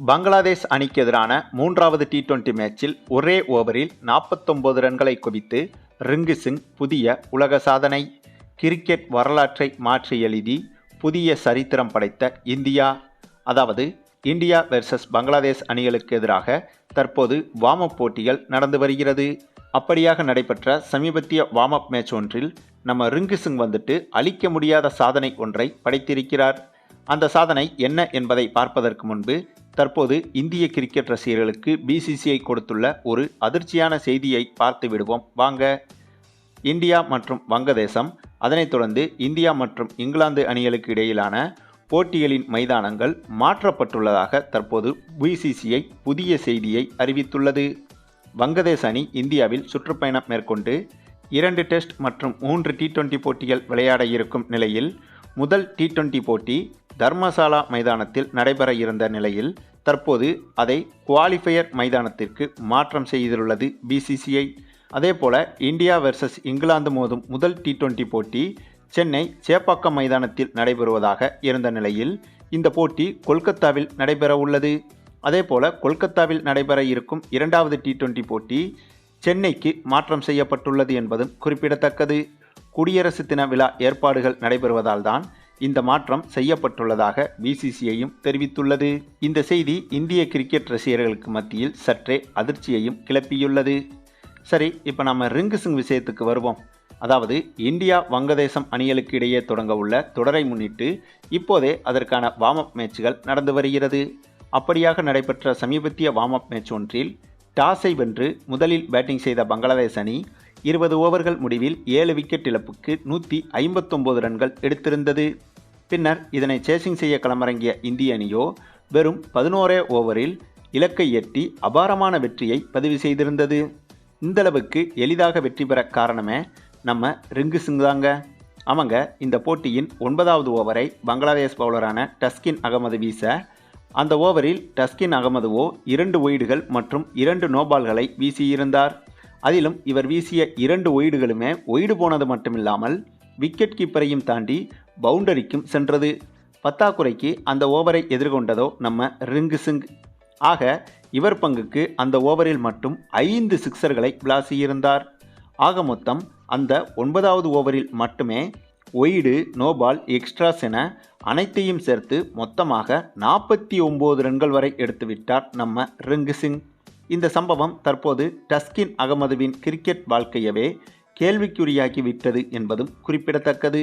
பங்களாதேஷ் அணிக்கு எதிரான மூன்றாவது டி டுவெண்டி மேட்சில் ஒரே ஓவரில் நாற்பத்தொன்பது ரன்களை குவித்து ரிங்கு சிங் புதிய உலக சாதனை. கிரிக்கெட் வரலாற்றை மாற்றி எழுதி புதிய சரித்திரம் படைத்த இந்தியா. அதாவது இந்தியா வெர்சஸ் பங்களாதேஷ் அணிகளுக்கு எதிராக தற்போது வார்ம் அப் போட்டிகள் நடந்து வருகிறது. அப்படியாக நடைபெற்ற சமீபத்திய வார்ம் அப் மேட்ச் ஒன்றில் நம்ம ரிங்கு சிங் வந்துட்டு அழிக்க முடியாத சாதனை ஒன்றை படைத்திருக்கிறார். அந்த சாதனை என்ன என்பதை பார்ப்பதற்கு முன்பு தற்போது இந்திய கிரிக்கெட் ரசிகர்களுக்கு பிசிசிஐ கொடுத்துள்ள ஒரு அதிர்ச்சியான செய்தியை பார்த்து விடுவோம். வாங்க. இந்தியா மற்றும் வங்கதேசம் அதனைத் தொடர்ந்து இந்தியா மற்றும் இங்கிலாந்து அணிகளுக்கு இடையிலான போட்டிகளின் மைதானங்கள் மாற்றப்பட்டுள்ளதாக தற்போது பிசிசிஐ புதிய செய்தியை அறிவித்துள்ளது. வங்கதேச அணி இந்தியாவில் சுற்றுப்பயணம் மேற்கொண்டு இரண்டு டெஸ்ட் மற்றும் மூன்று டி டுவெண்டி போட்டிகள் விளையாட இருக்கும் நிலையில் முதல் டி டுவெண்டி போட்டி தர்மசாலா மைதானத்தில் நடைபெற இருந்த நிலையில் தற்போது அதை குவாலிஃபையர் மைதானத்திற்கு மாற்றம் செய்துள்ளது பிசிசிஐ அதேபோல இந்தியா வெர்சஸ் இங்கிலாந்து மோதும் முதல் டி டுவெண்டி போட்டி சென்னை சேப்பாக்கம் மைதானத்தில் நடைபெறுவதாக இருந்த நிலையில் இந்த போட்டி கொல்கத்தாவில் நடைபெற உள்ளது. அதேபோல கொல்கத்தாவில் நடைபெற இருக்கும் இரண்டாவது டி டுவெண்டி போட்டி சென்னைக்கு மாற்றம் செய்யப்பட்டுள்ளது என்பதும் குறிப்பிடத்தக்கது. குடியரசு தின விழா ஏற்பாடுகள் நடைபெறுவதால் தான் இந்த மாற்றம் செய்யப்பட்டுள்ளதாக பிசிசிஐயும் தெரிவித்துள்ளது. இந்த செய்தி இந்திய கிரிக்கெட் ரசிகர்களுக்கு மத்தியில் சற்றே அதிர்ச்சியையும் கிளப்பியுள்ளது. சரி இப்போ நம்ம ரிங்கு சிங் விஷயத்துக்கு வருவோம். அதாவது இந்தியா வங்கதேசம் அணிகளுக்கு இடையே தொடங்க உள்ள தொடரை முன்னிட்டு இப்போதே அதற்கான வார்ம் அப் மேட்ச்கள் நடந்து வருகிறது. அப்படியாக நடைபெற்ற சமீபத்திய வார்ம் அப் மேட்ச் ஒன்றில் டாஸை வென்று முதலில் பேட்டிங் செய்த பங்களாதேஷ் அணி இருபது ஓவர்கள் முடிவில் ஏழு விக்கெட் இழப்புக்கு நூற்றி ஐம்பத்தொம்போது ரன்கள் எடுத்திருந்தது. பின்னர் இதனை சேசிங் செய்ய களமிறங்கிய இந்திய அணியோ வெறும் பதினோரே ஓவரில் இலக்கை எட்டி அபாரமான வெற்றியை பதிவு செய்திருந்தது. இந்தளவுக்கு எளிதாக வெற்றி பெற காரணமே நம்ம ரிங்கு சிங் தாங்க. அவங்க இந்த போட்டியின் ஒன்பதாவது ஓவரை பங்களாதேஷ் பவுலரான டஸ்கின் அகமது வீச அந்த ஓவரில் டஸ்கின் அகமதுவோ இரண்டு ஒய்டுகள் மற்றும் இரண்டு நோபால்களை வீசியிருந்தார். அதிலும் இவர் வீசிய இரண்டு ஒயிடுகளுமே ஒயிடு போனது மட்டுமில்லாமல் விக்கெட் கீப்பரையும் தாண்டி பவுண்டரிக்கும் சென்றது. பத்தாக்குறைக்கு அந்த ஓவரை எதிர்கொண்டதோ நம்ம ரிங்கு சிங். ஆக இவர் பங்குக்கு அந்த ஓவரில் மட்டும் ஐந்து சிக்சர்களை விளாசியிருந்தார். ஆக மொத்தம் அந்த ஒன்பதாவது ஓவரில் மட்டுமே ஒய்டு நோபால் எக்ஸ்ட்ராஸ் என அனைத்தையும் சேர்த்து மொத்தமாக நாற்பத்தி ஒம்பது ரன்கள் வரை எடுத்துவிட்டார் நம்ம ரிங்கு சிங். இந்த சம்பவம் தற்போது டஸ்கின் அகமதுவின் கிரிக்கெட் வாழ்க்கையவே கேள்விக்குறியாகி விட்டது என்பதும் குறிப்பிடத்தக்கது.